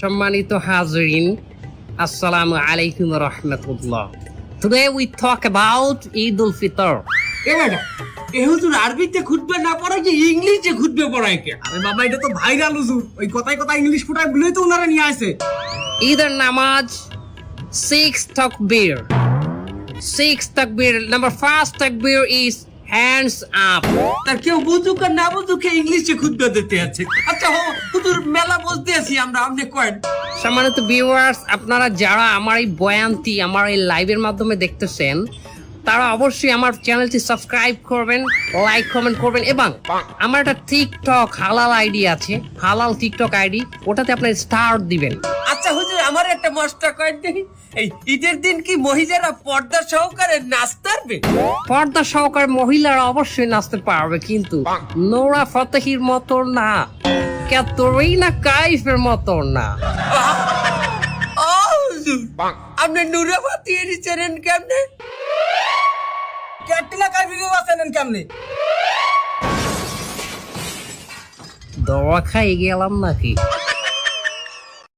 সম্মানিত হাজরিন আসসালামু আলাইকুম রহমতুল্লাহ Today we talk about Eid al-Fitr. এ ম্যাডাম এ হুজুর আরবিতে না পড়ায় যে ইংলিশে খুঁজবে পড়ায় কে আরে বাবা এটা তো ভাইরাল হুজুর ওই কথায় কথা ইংলিশ ফুটায় বলেই তো ওনারা নিয়ে আসে ঈদের নামাজ six takbir. Six takbir. Number first takbir is hands up. তার কেউ বুঝুক আর না বুঝুক ইংলিশে খুঁজবে দিতে আছে আচ্ছা আছি আমরা আপনি কয়েন সম্মানিত ভিউয়ার্স আপনারা যারা আমার এই বয়ানটি আমার এই লাইভের মাধ্যমে দেখতেছেন তারা অবশ্যই আমার চ্যানেলটি সাবস্ক্রাইব করবেন লাইক কমেন্ট করবেন এবং আমার একটা টিকটক হালাল আইডি আছে হালাল টিকটক আইডি ওটাতে আপনার স্টার দিবেন। আচ্ছা হুজুর আমার একটা মশটা কয়েন দেখি এই ঈদের দিন কি মহিলারা পর্দা সহকারে নাচতে পারবে? পর্দা সহকারে মহিলারা অবশ্যই নাচতে পারবে কিন্তু নোরা ফতেহির মতো না। ক্যাতরিনা কাইফের মতো না। আপনি নুরাবাতি এর চেনেন কেমনে? ক্যাটরিনা কাইফিকে বাঁচানেন কেমনে? দোয়া খাই গেলাম নাকি?